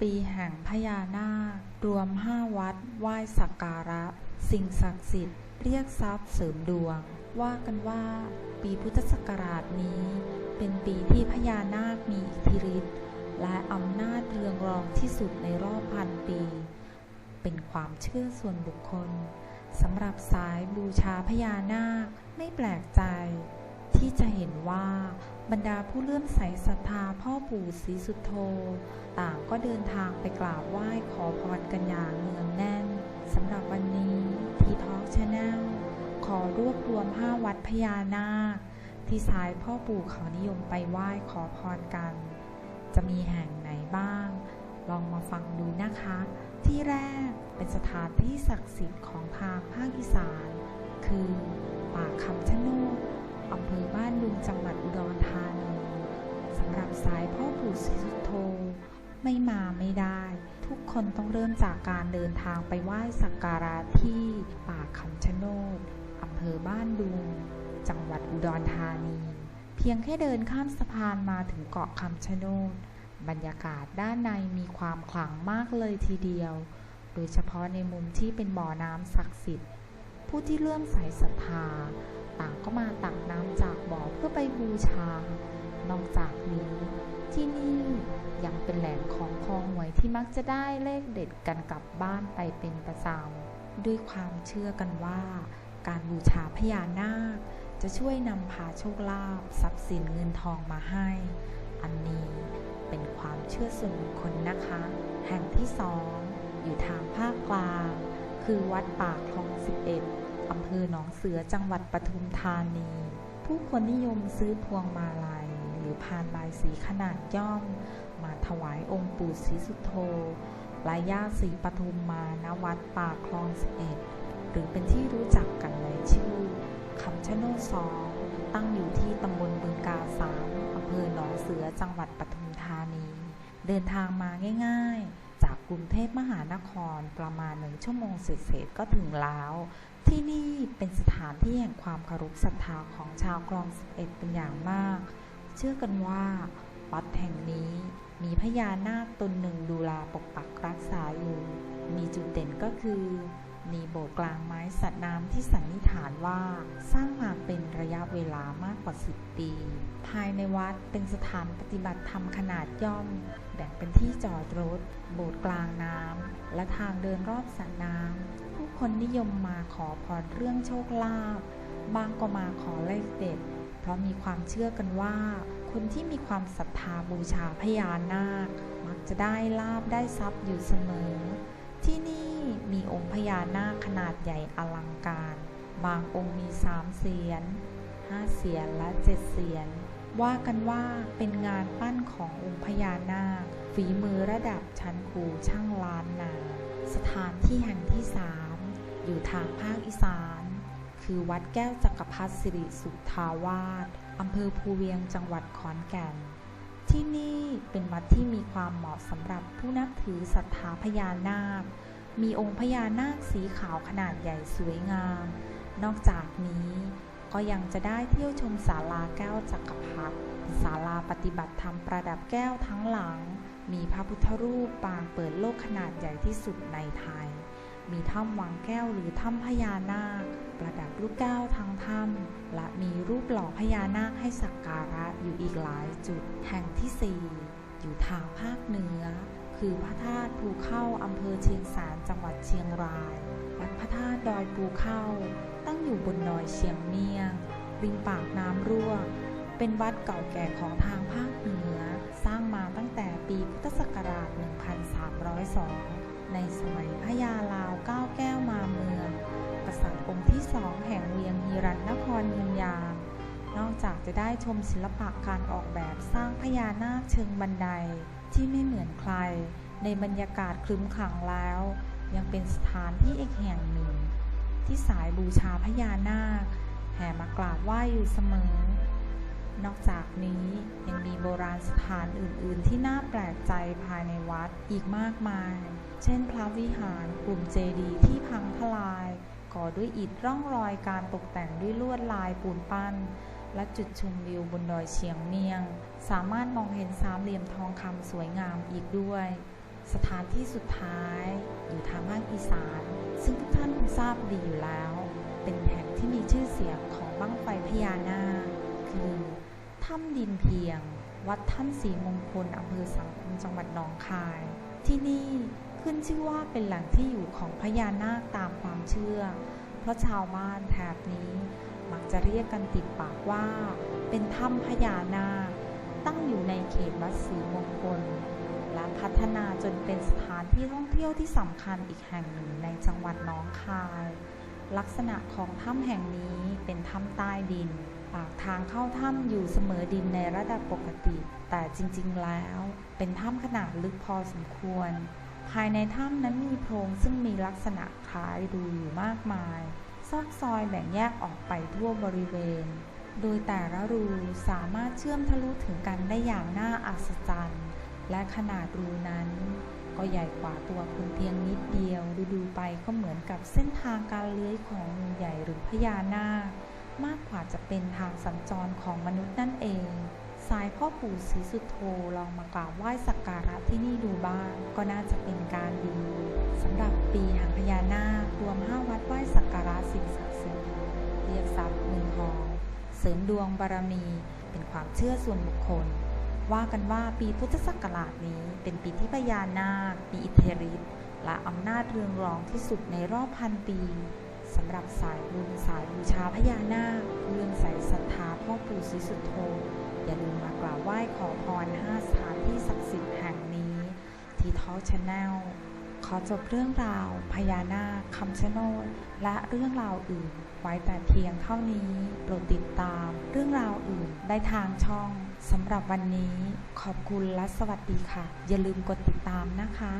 ปีแห่งพญานาค รวมห้าวัดไหว้สักการะ สิ่งศักดิ์สิทธิ์เรียกทรัพย์เสริมดวง ว่ากันว่าปีพุทธศักราชนี้ เป็นปีที่พญานาคมีอิทธิฤทธิ์และอำนาจเรืองรองที่สุดในรอบพันปี เป็นความเชื่อส่วนบุคคลสำหรับสายบูชาพญานาคไม่แปลกใจ ที่จะเห็นว่าบรรดาผู้เลื่อมใสศรัทธาพ่อปู่ศรีสุโธ ต่างก็เดินทางไปกราบไหว้ขอพรกันอย่างเนืองแน่นสำหรับวันนี้ทีทอกชาแนลขอรวบรวมห้าวัดพญานาค ที่สายพ่อปู่เขานิยมไปไหว้ขอพรกัน จะมีแห่งไหนบ้าง ลองมาฟังดูนะคะ ที่แรกเป็นสถานที่ศักดิ์สิทธิ์ของทางภาคอีสาน คือป่าคำชะโนด อำเภอบ้านดุงจังหวัดอุดรธานีสำหรับสายพ่อปู่ศรีสุโธไม่มาไม่ได้ ทุกคนต้องเริ่มจากการเดินทางไปไหว้สักการะที่ป่าคำชะโนดอำเภอบ้านดุง จังหวัดอุดรธานี เพียงแค่เดินข้ามสะพานมาถึงเกาะคำชะโนดบรรยากาศด้านในมีความขลังมากเลยทีเดียว โดยเฉพาะในมุมที่เป็นบ่อน้ำศักดิ์สิทธิ์ ผู้ที่เลื่อมใสศรัทธา ต่างก็มาตักน้ำจากบ่อเพื่อไปบูชา นอกจากนี้ที่นี่ยังเป็นแหล่งของคองหวยที่มักจะได้เลขเด็ดกันกลับบ้านไปเป็นประจำด้วยความเชื่อกันว่า การบูชาพญานาค จะช่วยนำพาโชคลาภทรัพย์สินเงินทองมาให้ อันนี้เป็นความเชื่อส่วนบุคคลนะคะ แห่งที่สองอยู่ทางภาคกลาง คือวัดป่าคลอง 11 อำเภอหนองเสือจังหวัดปทุมธานี ผู้คนนิยมซื้อพวงมาลัย หรือพานบายสีขนาดย่อม มาถวายองค์ปู่ศรีสุโธและย่าศรีปทุมมาณวัดป่าคลอง11หรือเป็นที่รู้จักกันในชื่อคำชะโนดสองตั้งอยู่ที่ตำบลบึงกาสามอำเภอหนองเสือจังหวัดปทุมธานี เดินทางมาง่าย ๆ จากกรุงเทพมหานครประมาณหนึ่งชั่วโมงเศษๆก็ถึงแล้ว ที่นี่เป็นสถานที่แห่งความเคารพศรัทธาของชาวคลอง11เป็นอย่างมาก เชื่อกันว่าวัดแห่งนี้มีพญานาคตนหนึ่งดูแลปกปักรักษาอยู่ มีจุดเด่นก็คือ มีโบสถ์กลางไม้สัตว์น้ำที่สันนิษฐานว่าสร้างมาเป็นระยะเวลามากกว่า 10 ปี ภายในวัดเป็นสถานปฏิบัติธรรมขนาดย่อม แบ่งเป็นที่จอดรถ โบสถ์กลางน้ำและทางเดินรอบสระน้ำ ผู้คนนิยมมาขอพรเรื่องโชคลาภบางก็มาขอเลขเด็ด เพราะมีความเชื่อกันว่า คนที่มีความศรัทธาบูชาพญานาค มักจะได้ลาบได้ทรัพย์อยู่เสมอ ที่นี่มีองค์พญานาคขนาดใหญ่อลังการ บางองค์มีสามเสียนห้าเสียนและเจ็ดเสียน ว่ากันว่าเป็นงานปั้นขององค์พญานาค ฝีมือระดับชั้นครูช่างล้านนา สถานที่แห่งที่สาม อยู่ทางภาคอีสาน คือวัดแก้วจักรพรรดิสิริสุทธาวาสอำเภอภูเวียงจังหวัดขอนแก่น ที่นี่เป็นวัดที่มีความเหมาะสำหรับผู้นับถือศรัทธาพญานาค มีองค์พญานาคสีขาวขนาดใหญ่สวยงาม นอกจากนี้ก็ยังจะได้เที่ยวชมศาลาแก้วจักรพรรดิศาลาปฏิบัติธรรมประดับแก้วทั้งหลัง มีพระพุทธรูปปางเปิดโลกขนาดใหญ่ที่สุดในไทย มีถ้ำวังแก้วหรือถ้ำพญานาค ประดับลูกแก้วทั้งถ้ำและมีรูปหล่อพญานาคให้สักการะอยู่อีกหลายจุด แห่งที่ 4 อยู่ทางภาคเหนือ คือพระธาตุภูเข้าอำเภอเชียงสานจังหวัดเชียงราย วัดพระธาตุดอยภูเข้า ตั้งอยู่บนดอยเชียงเมียง ริมปากน้ำรั่ว เป็นวัดเก่าแก่ของทางภาคเหนือ สร้างมาตั้งแต่ปีพุทธศักราช 1302 ในสมัยพระยาลาวก้าวแก้วมาเมือง กษัตริย์องค์ที่สองแห่งเวียงฮีรันนครยินยางนอกจากจะได้ชมศิลปะการออกแบบสร้างพญานาคเชิงบันไดที่ไม่เหมือนใคร ในบรรยากาศคลึ้มขังแล้ว ยังเป็นสถานที่อีกแห่งหนึ่ง ที่สายบูชาพญานาค แห่มากราบไหว้อยู่เสมอ นอกจากนี้ยังมีโบราณสถานอื่น ๆ ที่น่าแปลกใจภายในวัดอีกมากมาย เช่น พระวิหารกลุ่มเจดีย์ที่พังทลาย ก่อด้วยอิฐร่องรอยการตกแต่งด้วยลวดลายปูนปั้น และจุดชมวิวบนดอยเชียงเมียง สามารถมองเห็นสามเหลี่ยมทองคำสวยงามอีกด้วยสสถานที่สุดท้ายอยู่ทางภาคอีสาน ซึ่งทุกท่านคงทราบดีอยู่แล้ว เป็นแห่งที่มีชื่อเสียงของบั้งไฟพญานาคคือ ถ้ำดินเพียง วัดถ้ำศรีมงคลอำเภอสังคมจังหวัดหนองคาย ที่นี่ขึ้นชื่อว่าเป็นแหล่งที่อยู่ของพญานาคตามความเชื่อ เพราะชาวบ้านแถบนี้ มักจะเรียกกันติดปากว่า เป็นถ้ำพญานาค ตั้งอยู่ในเขตวัดศรีมงคล และพัฒนาจนเป็นสถานที่ท่องเที่ยวที่สำคัญอีกแห่งหนึ่งในจังหวัดหนองคาย ลักษณะของถ้ำแห่งนี้เป็นถ้ำใต้ดิน ปากทางเข้าถ้ำอยู่เสมอดินในระดับปกติ แต่จริงๆแล้วเป็นถ้ำขนาดลึกพอสมควร ภายในถ้ำนั้นมีโพรงซึ่งมีลักษณะคล้ายรูอยู่มากมาย ซอกซอยแบ่งแยกออกไปทั่วบริเวณ โดยแต่ละรูสามารถเชื่อมทะลุถึงกันได้อย่างน่าอัศจรรย์ และขนาดรูนั้น ก็ใหญ่กว่าตัวคุณเพียงนิดเดียว ดูดูๆไปก็เหมือนกับเส้นทางการเลื้อยของงูใหญ่หรือพญานาค มากกว่าจะเป็นทางสัญจรของมนุษย์นั่นเอง สายพ่อปู่ศรีสุโธลองมากราบไหว้สักการะที่นี่ดูบ้าง ก็น่าจะเป็นการดีสำหรับปีหางพญานาครวม5วัดไหว้สักการะสิ่งศักดิ์สิทธิ์เรียกทรัพย์หนึ่งหอเสริมดวงบารมีเป็นความเชื่อส่วนบุคคล ว่ากันว่าปีพุทธศักราชนี้เป็นปีที่พญานาคมีอิทธิฤทธิ์และอำนาจเรืองรองที่สุดในรอบพันปี สำหรับสายบุญสายบูชาพญานาคเรื่องใส่ศรัทธาพ่อปู่ศรีสุโธอย่าลืมมากราบไหว้ขอพร5สถานที่ศักดิ์สิทธิ์แห่งนี้ ที่ทอชแนลขอจบเรื่องราว พญานาคคำชะโนดและเรื่องราวอื่น ไว้แต่เพียงเท่านี้ โปรดติดตาม เรื่องราวอื่นได้ทางช่องสำหรับวันนี้ ขอบคุณและสวัสดีค่ะ อย่าลืมกดติดตามนะคะ